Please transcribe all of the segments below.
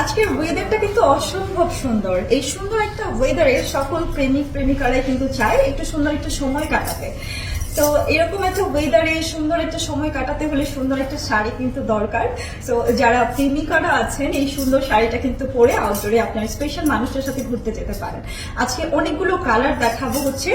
আজকের ওয়েদারটা কিন্তু অসম্ভব সুন্দর। এই সুন্দর একটা ওয়েদারে সকল প্রেমিক প্রেমিকারাই কিন্তু চায় একটু সুন্দর একটু সময় কাটাতে। তো এরকম একটা ওয়েদারে সুন্দর একটা সময় কাটাতে হলে সুন্দর একটা শাড়ি কিন্তু দরকার। তো যারা প্রেমিকারা আছেন, এই সুন্দর শাড়িটা কিন্তু পরে আউটডোরে আপনার স্পেশাল মানুষের সাথে ঘুরতে যেতে পারেন। আজকে অনেকগুলো কালার দেখাবো হচ্ছে।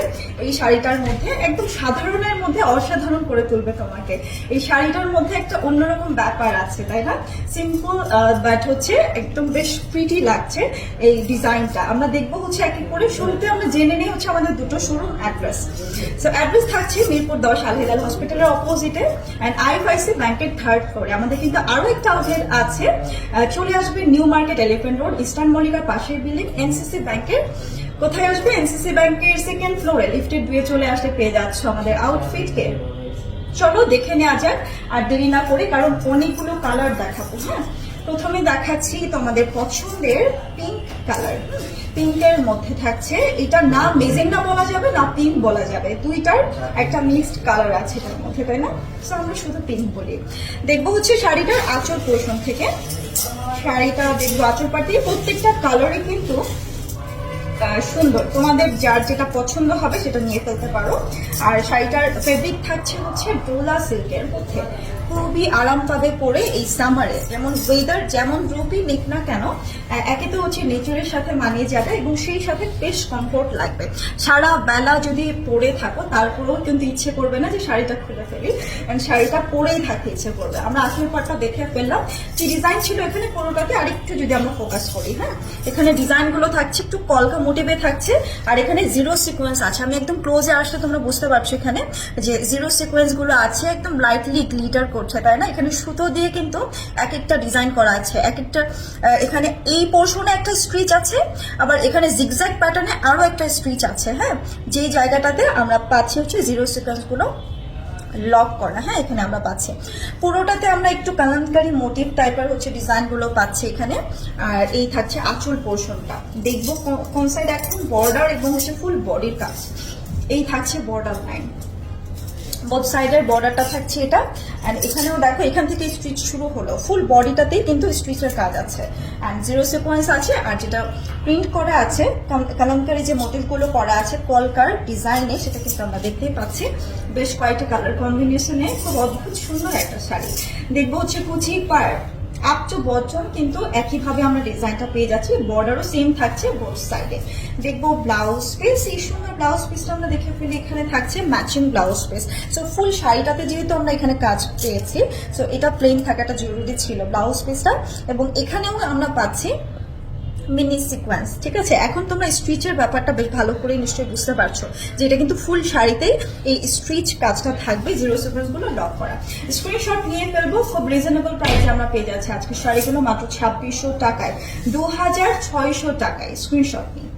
এই শাড়িটার মধ্যে একদম সাধারণের মধ্যে অসাধারণ করে তুলবে তোমাকে। এই শাড়িটার মধ্যে একটা অন্যরকম ব্যাপার আছে, তাই না? সিম্পল বাট হচ্ছে একদম বেশ প্রিটি লাগছে এই ডিজাইনটা। আমরা দেখব হচ্ছে এক এক করে শুরুতে আমরা জেনে নিই হচ্ছে আমাদের দুটো শোরুম অ্যাড্রেস সো অ্যাড্রেস থাকছে মিরপুর দশ আল হিলাল হসপিটালের অপোজিটে অ্যান্ড আইএফআইসি ব্যাংকের থার্ড ফ্লোরে আমাদের কিন্তু আরও একটা আউটলেট আছে। চলে আসবে New Market Elephant Road Eastern মল্লিকার পাশের বিল্ডিং এনসিসি ব্যাংকের কোথায় আসবে? এনসিসি ব্যাংকের সেকেন্ড ফ্লোরে লিফটেড দুয়ে চলে আসলে পেয়ে যাচ্ছ আমাদের আউটফিটকে চলো দেখে নেওয়া যাক, আর দেরি না করে, কারণ অনেকগুলো কালার দেখাবো হ্যাঁ? প্রথমে দেখাচ্ছি তোমাদের পছন্দের পিঙ্ক কালার। পিঙ্কের মধ্যে থাকছে এটা না মেজেন্ডা বলা যাবে, না পিঙ্ক বলা যাবে। দুইটার একটা মিক্সড কালার আছে এটার মধ্যে, তাই না? সো আমরা শুধু পিঙ্ক বলি। দেখব হচ্ছে শাড়িটার আঁচল পোর্শন থেকে। শাড়িটা দেখব আঁচল পাটি প্রত্যেকটা কালারে কিন্তু সুন্দর। তোমাদের যার যেটা পছন্দ হবে সেটা নিয়ে ফেলতে পারো। আর শাড়িটার ফেব্রিক থাকছে হচ্ছে ডোলা সিল্কের মধ্যে। খুবই আরাম পাবে পরে এই সামারে যেমন ওয়েদার যেমন রূপই নিক না কেন একে তো হচ্ছে নেচারের সাথে মানিয়ে যাবে এবং সেই সাথে বেশ কমফোর্ট লাগবে। সারা বেলা যদি পরে থাকো, তারপরেও কিন্তু ইচ্ছে করবে না যে শাড়িটা খুলে ফেলি। কারণ শাড়িটা পরেই থাকতে ইচ্ছে করবে। আমরা আসল পাটটা দেখে ফেললাম। যে ডিজাইন ছিল এখানে পুরোটাতে আরেকটু যদি আমরা ফোকাস করি হ্যাঁ? এখানে ডিজাইনগুলো থাকছে একটু কলকা মোটিভে থাকছে। আর এখানে জিরো সিকোয়েন্স আছে। আমি একদম ক্লোজে আসলে তোমরা বুঝতে পারছ এখানে যে জিরো সিকোয়েন্সগুলো আছে একদম লাইটলি গ্লিটার করছে, তাই না? এখানে সুতো দিয়ে কিন্তু এক একটা ডিজাইন করা আছে। এক একটা এখানে এই পোর্শনে একটা স্ট্রিচ আছে, আবার এখানে জিগজ্যাগ প্যাটার্নে আরও একটা স্ট্রিচ আছে হ্যাঁ? যেই জায়গাটাতে আমরা পাচ্ছি হচ্ছে জিরো সিকোয়েন্সগুলো। লক করা। হ্যাঁ এখানে আমরা পাচ্ছি। পুরোটাতে আমরা একটু কালামকারি মোটিভ টাইপের হচ্ছে ডিজাইনগুলো পাচ্ছি এখানে। আর এই থাকছে আঁচল পোর্শনটা। দেখব কোন- সাইড এখন বর্ডার এবং হচ্ছে ফুল বডির কাজ। এই থাকছে বর্ডার লাইন বোথ সাইডের বর্ডারটা থাকছে এটা। অ্যান্ড এখানেও দেখো, এখান থেকে স্টিচ শুরু হলো। ফুল বডিটাতেই কিন্তু স্টিচের কাজ আছে। অ্যান্ড জিরো সিকোয়েন্স আছে, আর যেটা প্রিন্ট করা আছে কালামকারি যে মোটিভগুলো করা আছে, কলকার ডিজাইনে সেটা কিন্তু আমরা দেখতেই পাচ্ছি। বেশ কয়েকটা কালার কম্বিনেশনে খুব অদ্ভুত সুন্দর একটা শাড়ি। দেখব হচ্ছে কুচি পার আপ টু কিন্তু একইভাবে আমরা ডিজাইনটা পেয়ে যাচ্ছি। বর্ডারও সেম থাকছে বোথ সাইডে দেখব ব্লাউজ পিস এই সুন্দর ব্লাউজ পিসটা আমরা দেখে ফেলি, এখানে থাকছে matching blouse piece so full শাড়িটাতে যেহেতু আমরা এখানে কাজ পেয়েছি সো এটা প্লেন থাকাটা জরুরি ছিল ব্লাউজ পিসটা এবং এখানেও আমরা পাচ্ছি মিনি সিকোয়েন্স ঠিক আছে? এখন তোমরা স্ট্রিচের ব্যাপারটা বেশ ভালো করে নিশ্চয়ই বুঝতে পারছ যে এটা কিন্তু ফুল শাড়িতেই এই স্ট্রিচ কাজটা থাকবে জিরো সিকোয়েন্সগুলো লক করা। স্ক্রিনশট নিয়ে ফেলব, খুব রিজনেবল প্রাইসে আমরা পেয়ে যাচ্ছি আজকে শাড়িগুলো মাত্র ছাব্বিশশো টাকায় দু হাজার ছয়শো টাকায় স্ক্রিনশট নিয়ে।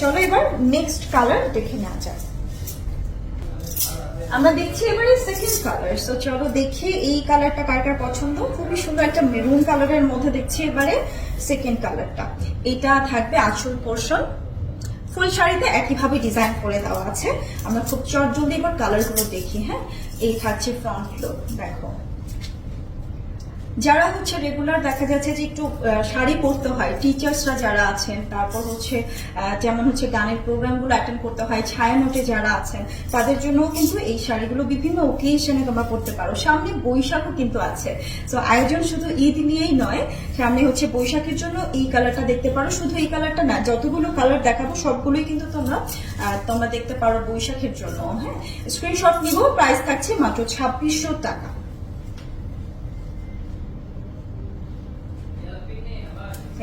চলো এবার নেক্সট কালার দেখে নেওয়া যাক। আমরা দেখছি এবারে সেকেন্ড কালার সো চলো দেখি এই কালারটা কার কার পছন্দ। খুবই সুন্দর একটা মেরুন কালারের মধ্যে দেখছি এবারে সেকেন্ড কালারটা এটা থাকবে আঁচল পোর্শন ফুল শাড়িতে একইভাবে ডিজাইন করে দেওয়া আছে। আমরা খুব চট জলদি এবার কালারগুলো দেখি হ্যাঁ? এই থাকছে ফ্রন্ট লুক দেখো। যারা হচ্ছে রেগুলার দেখা যাচ্ছে যে একটু শাড়ি পরতে হয় টিচার্সরা যারা আছেন, তারপর হচ্ছে যেমন হচ্ছে গানের প্রোগ্রামগুলো অ্যাটেন্ড করতে হয় ছায়ানোটে যারা আছেন, তাদের জন্য কিন্তু এই শাড়িগুলো বিভিন্ন ওকেশনে তোমরা করতে পারো। সামনে বৈশাখও কিন্তু আছে। তো আয়োজন শুধু ঈদ নিয়েই নয়, সামনে হচ্ছে বৈশাখের জন্য এই কালারটা দেখতে পারো। শুধু এই কালারটা না, যতগুলো কালার দেখাবো, সবগুলোই কিন্তু তোমরা তোমরা দেখতে পারো বৈশাখের জন্য হ্যাঁ? স্ক্রিনশট নিব প্রাইস থাকছে মাত্র ছাব্বিশশো টাকা।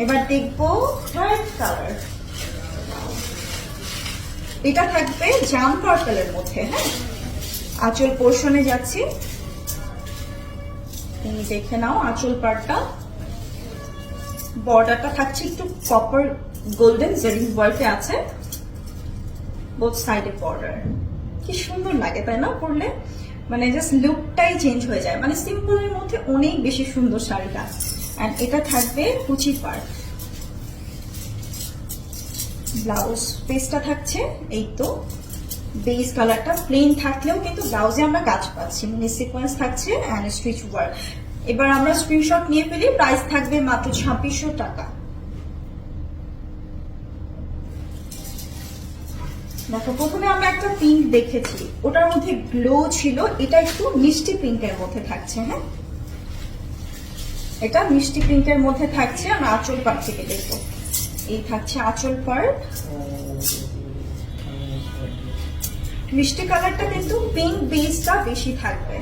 এবার দেখব থার্ড কালার এটা থাকবে জাম পার্পেলের মধ্যে হ্যাঁ? আঁচল পোর্শনে যাচ্ছি। তুমি দেখে নাও আঁচল পার্টটা বর্ডারটা থাকছে একটু কপার গোল্ডেন জেরিং ওয়ার্কে আছে। বোথ সাইডে বর্ডার কি সুন্দর লাগে, তাই না? পরলে মানে জাস্ট লুকটাই চেঞ্জ হয়ে যায়। মানে সিম্পলের মধ্যে অনেক বেশি সুন্দর শাড়িটা। অ্যান্ড এটা থাকবে কুচি পার্ট ব্লাউজ পেসটা থাকছে, এই তো। বেস কালারটা প্লেন থাকলেও কিন্তু ব্লাউজে আমরা কাজ পাচ্ছি মানে সিকোয়েন্স থাকছে অ্যান্ড স্টিচ ওয়ার্ক এবার আমরা স্ক্রিনশট নিয়ে ফেলি প্রাইস থাকবে মাত্র ছাব্বিশশো টাকা। দেখো, প্রথমে আমরা একটা পিঙ্ক দেখেছি, ওটার মধ্যে গ্লো ছিল, এটা একটু মিষ্টি পিঙ্কের মধ্যে থাকছে হ্যাঁ? এটা মিষ্টি পিঙ্কের মধ্যে থাকছে, আমরা আঁচল পাট থেকে দেখব। এই থাকছে আঁচল পার্ট মিষ্টি কালারটা কিন্তু পিঙ্ক বেসটা বেশি থাকবে।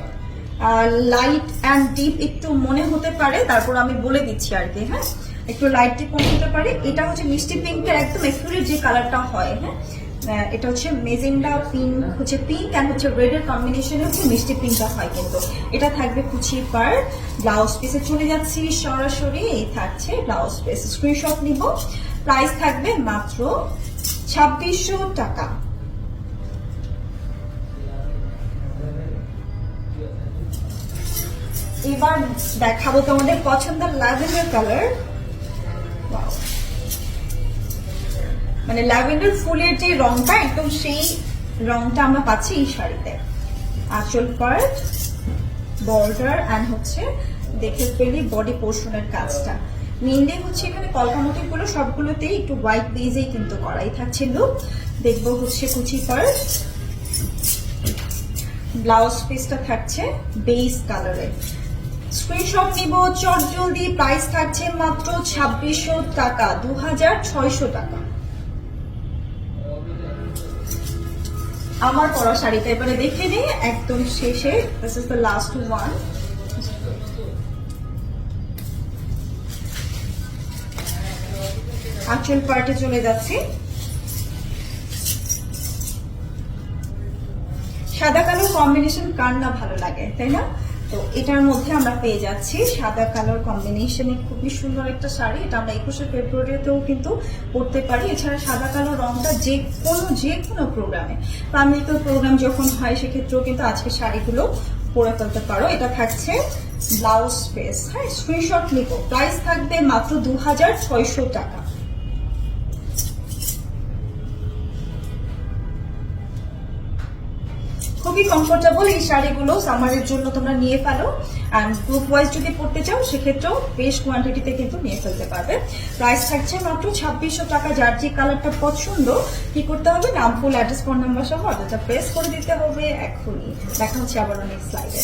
লাইট অ্যান্ড ডিপ একটু মনে হতে পারে, তারপর আমি বলে দিচ্ছি আর কি হ্যাঁ? একটু লাইট ডিপ মনে হতে পারে। এটা হচ্ছে মিষ্টি পিঙ্কের একদম এক্সুরেট যে কালারটা হয় হ্যাঁ? এটা হচ্ছে মেজেন্ডা পিঙ্ক হচ্ছে পিঙ্ক অ্যান্ড হচ্ছে রেড এর কম্বিনেশনে হচ্ছে মিষ্টি পিঙ্কটা হয় কিন্তু। এটা থাকবে কুচি পার ব্লাউজ পিসে চলে যাচ্ছি সরাসরি, এই থাকছে ব্লাউজ পিস স্ক্রিনশট নিব। প্রাইস থাকবে মাত্র ছাব্বিশশো টাকা। এবার দেখাবো তোমাদের পছন্দের ল্যাভেন্ডার কালার মানে ল্যাভেন্ডার ফুলের যে রংটা, একদম সেই রংটা আমরা পাচ্ছি এই শাড়িতে। আঁচল পার্ট বর্ডার অ্যান্ড হচ্ছে দেখে পেলি বডি পোর্শনের কাজটা। মেনলি হচ্ছে এখানে কলকা মোটিভগুলো সবগুলোতেই একটু হোয়াইট বেজেই কিন্তু করাই থাকছে লুক দেখব হচ্ছে কুচি পার্ট ব্লাউজ পিসটা থাকছে বেস কালারের স্ক্রিনশট নিব, চট জলদি প্রাইস থাকছে মাত্র ছাব্বিশশো টাকা দু হাজার ছয়শো টাকা। আমার পরা শাড়িটা এবারে দেখে নিই একদম শেষে। This is the last one আঁচল পার্টে চলে যাচ্ছি। সাদা কালো কম্বিনেশন কার না ভালো লাগে, তাই না? তো এটার মধ্যে আমরা পেয়ে যাচ্ছি সাদা কালোর কম্বিনেশনে খুবই সুন্দর একটা শাড়ি। এটা আমরা একুশে ফেব্রুয়ারিতেও কিন্তু পরতে পারি। এছাড়া সাদা কালো রংটা যে কোনো যে কোনো প্রোগ্রামে ফ্যামিলিতে প্রোগ্রাম যখন হয়, সেক্ষেত্রেও কিন্তু আজকে শাড়িগুলো পরে ফেলতে পারো। এটা থাকছে ব্লাউজ পিস হ্যাঁ স্ক্রিনশট নিবো। প্রাইস থাকবে মাত্র দু হাজার ছয়শো টাকা। খুবই কমফোর্টেবল এই শাড়িগুলো সামারের জন্য তোমরা নিয়ে ফেলো। অ্যান্ড গ্রুপ ওয়াইজ যদি পড়তে চাও, সেক্ষেত্রেও বেশ কোয়ান্টিটিতে কিন্তু নিয়ে ফেলতে পারবে। প্রাইস থাকছে মাত্র ছাব্বিশশো টাকা। যার যে কালারটা পছন্দ, কি করতে হবে? নাম ফুল অ্যাড্রেস ফোন নাম্বার সহ অর্ডারটা প্রেস করে দিতে হবে এখনই দেখা হচ্ছে আবার অনেক স্লাইডে